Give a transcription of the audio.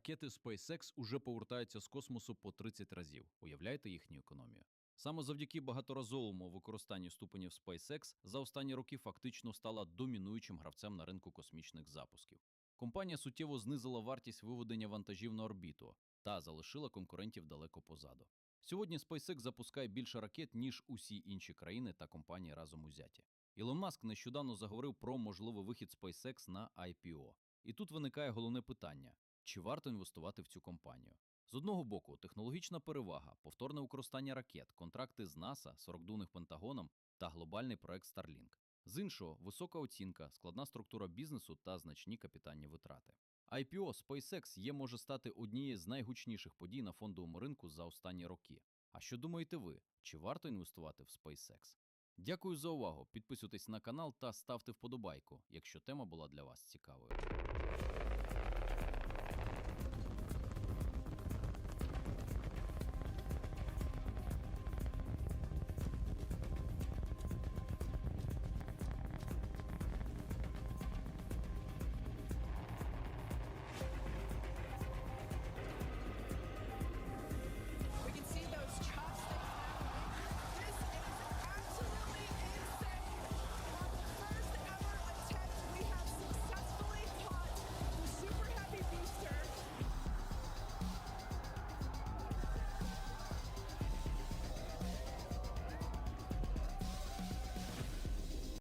Ракети SpaceX уже повертаються з космосу по 30 разів. Уявляєте їхню економію? Саме завдяки багаторазовому використанню ступенів SpaceX за останні роки фактично стала домінуючим гравцем на ринку космічних запусків. Компанія суттєво знизила вартість виведення вантажів на орбіту та залишила конкурентів далеко позаду. Сьогодні SpaceX запускає більше ракет, ніж усі інші країни та компанії разом узяті. Ілон Маск нещодавно заговорив про можливий вихід SpaceX на IPO. І тут виникає головне питання: чи варто інвестувати в цю компанію? З одного боку, технологічна перевага, повторне використання ракет, контракти з НАСА, 40 Пентагоном та глобальний проект Starlink. З іншого, висока оцінка, складна структура бізнесу та значні капітальні витрати. IPO SpaceX є може стати однією з найгучніших подій на фондовому ринку за останні роки. А що думаєте ви? Чи варто інвестувати в SpaceX? Дякую за увагу. Підписуйтесь на канал та ставте вподобайку, якщо тема була для вас цікавою.